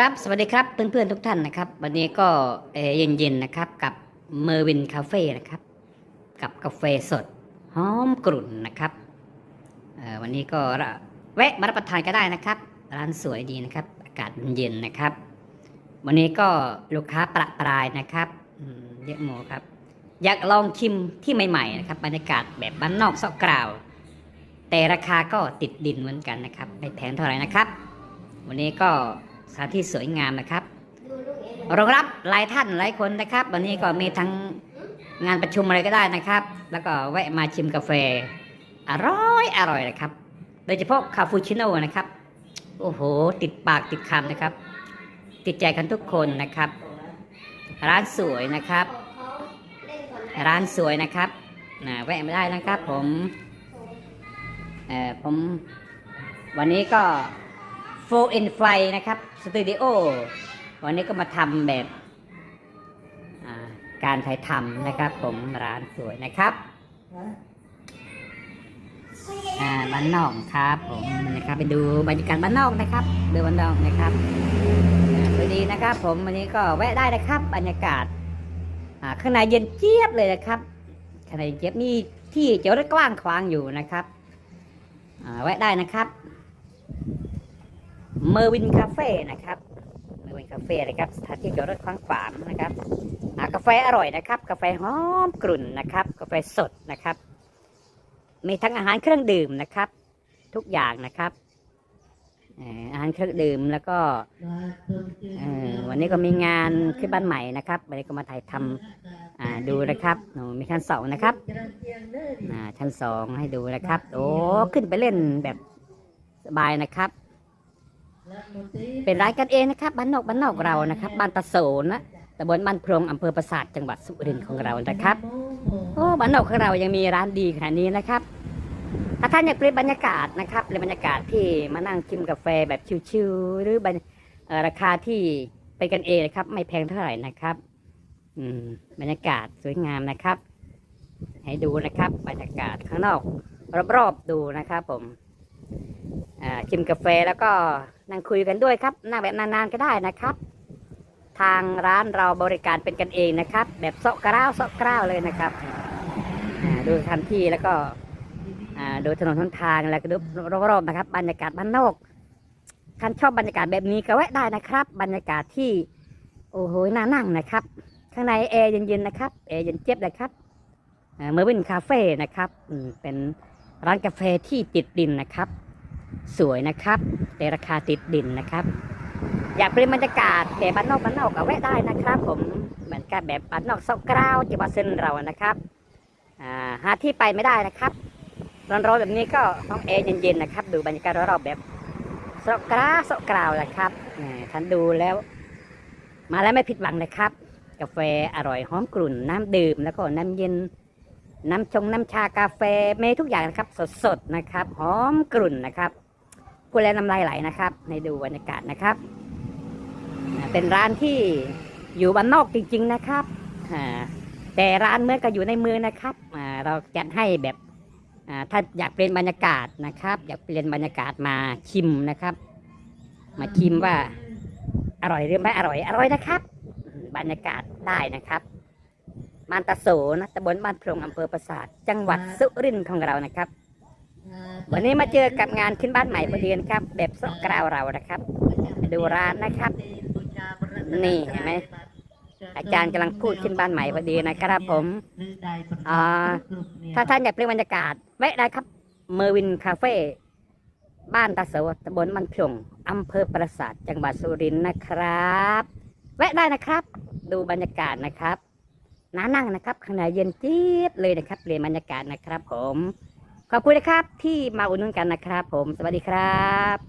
ครับ สวัสดีครับเพื่อนๆทุกท่านนะครับ วันนี้ก็เอ่อเย็นๆนะครับ กับเมอร์วินคาเฟ่นะครับ กับกาแฟสดหอมกรุ่นนะครับวันนี้ก็แวะมารับประทานก็ได้นะครับ ร้านสวยดีนะครับ อากาศเย็นๆนะครับ วันนี้ก็ลูกค้าประปรายนะครับเยอะโมครับ อยากลองชิมที่ใหม่ๆนะครับบรรยากาศแบบบ้านนอกซอกกราว แต่ราคาก็ติดดินเหมือนกันนะครับไม่แพงเท่าไหร่นะครับ วันนี้ก็ สถานที่สวยงามนะครับรองรับหลายท่านหลายคนนะครับ วันนี้ก็มีทั้งงานประชุมอะไรก็ได้นะครับ แล้วก็แวะมาชิมกาแฟ อร่อยอร่อยนะครับ โดยเฉพาะคาปูชิโน่นะครับ โอ้โห ติดปากติดคำนะครับ ติดใจกันทุกคนนะครับ ร้านสวยนะครับ ร้านสวยนะครับนะแวะมาได้นะครับผมเออผมวันนี้ก็ โฟอินไฟนะครับสตูดิโอวันนี้ก็มาทำแบบการถ่ายทำนะครับ ผมร้านสวยนะครับอ่าบ้านนอกครับผมนะครับ ไปดูบรรยากาศบ้านนอกนะครับดูบ้านนอกนะครับสวัสดีนะครับ ผมวันนี้ก็แวะได้นะครับ บรรยากาศข้างในเย็นเจี๊ยบเลยนะครับข้างในเย็นเจี๊ยบมีที่เจอดรถกว้างขวางอยู่นะครับแวะได้นะครับ เมอร์วินคาเฟ่นะครับเมอร์วินคาเฟ่นะครับสถานที่จอดรถขวางขวางนะครับกาแฟอร่อยนะครับ กาแฟหอมกรุ่นนะครับ กาแฟสดนะครับ มีทั้งอาหารเครื่องดื่มนะครับ ทุกอย่างนะครับอาหารเครื่องดื่มแล้วก็วันนี้ก็มีงานขึ้นบ้านใหม่นะครับวันนี้ก็มาถ่ายทำดูนะครับมีชั้นสองนะครับชั้นสองให้ดูนะครับ โอ้ขึ้นไปเล่นแบบสบายนะครับ เป็นร้านกันเองนะครับบ้านนอกบ้านนอกเรานะครับบ้านตะโสนนะตำบลบ้านพรงอำเภอปราสาทจังหวัดสุรินทร์ของเรานะครับโอ้บ้านนอกของเรายังมีร้านดีขนาดนี้นะครับ ถ้าท่านอยากเปลี่ยนบรรยากาศนะครับเปลี่ยนบรรยากาศที่มานั่งชิมกาแฟแบบชิวๆหรือบราคาที่เป็นกันเองนะครับ ไม่แพงเท่าไหร่นะครับ อืม บรรยากาศสวยงามนะครับ ให้ดูนะครับ บรรยากาศข้างนอกรอบๆดูนะครับ ผมอ่าชิมกาแฟแล้วก็ นั่งคุยกันด้วยครับนั่งแบบนานๆก็ได้นะครับ ทางร้านเราบริการเป็นกันเองนะครับ แบบเซาะกร้าวเซาะกร้าวเลยนะครับดูสถานที่แล้วก็ดูถนนหนทางแล้วก็ดูรอบๆนะครับ บรรยากาศบ้านนอกท่านชอบบรรยากาศแบบนี้ก็แวะได้นะครับ บรรยากาศที่โอ้โหน่านั่งนะครับ ข้างในแอร์เย็นๆนะครับแอร์เย็นเจี๊ยบเลยครับเมอร์วินคาเฟ่นะครับเป็นร้านกาแฟที่ติดดินนะครับ สวยนะครับแต่ราคาติดดินนะครับ อยากเปลี่ยนบรรยากาศแบบบ้านนอกบ้านนอกก็แวะได้นะครับ ผมเหมือนกับแบบบ้านนอกเซากราวจังหวัดเซนเรานะครับหาที่ไปไม่ได้นะครับร้อนๆแบบนี้ก็ต้องแอร์เย็นๆนะครับ ดูบรรยากาศรอบๆแบบเซากราวเซากราวนะครับท่านดูแล้ว มาแล้วไม่ผิดหวังนะครับ กาแฟอร่อยหอมกลุ่นน้ำดื่มแล้วก็น้ำเย็น น้ำชงน้ำชากาแฟเมทุกอย่างนะครับ สดๆนะครับหอมกลุ่นนะครับ พูแลน้ำลายไหลนะครับ ในดูบรรยากาศนะครับ เป็นร้านที่อยู่บ้านนอกจริง ๆนะครับแต่ร้านเมื่อก็อยู่ในเมืองนะครับเราจัดให้แบบถ้าอยากเปลี่ยนบรรยากาศนะครับ อยากเปลี่ยนบรรยากาศมาชิมนะครับ มาชิมว่าอร่อยหรือไม่อร่อยอร่อยนะครับ บรรยากาศได้นะครับบ้านตะโสนะตำบลบ้านพรงอำเภอปราสาทจังหวัดสุรินทร์ของเรานะครับ วันนี้มาเจอกับงานขึ้นบ้านใหม่พอดีนะครับ แบบสกราวเรานะครับ ดูร้านนะครับ นี่เห็นไหมอาจารย์กำลังพูดขึ้นบ้านใหม่พอดีนะครับ ผมอ่าถ้าท่านอยากเปลี่ยนบรรยากาศแวะได้ครับ เมอร์วินคาเฟ่บ้านตะโสวตำบลบ้านพงอำเภอปราสาทจังหวัดสุรินทร์นะครับ แวะได้นะครับ ดูบรรยากาศนะครับน้านั่งนะครับ ข้างในเย็นจี๊ดเลยนะครับเปลี่ยนบรรยากาศนะครับ ผม ขอบคุณนะครับที่มาอุดหนุนกันนะครับ ผมสวัสดีครับ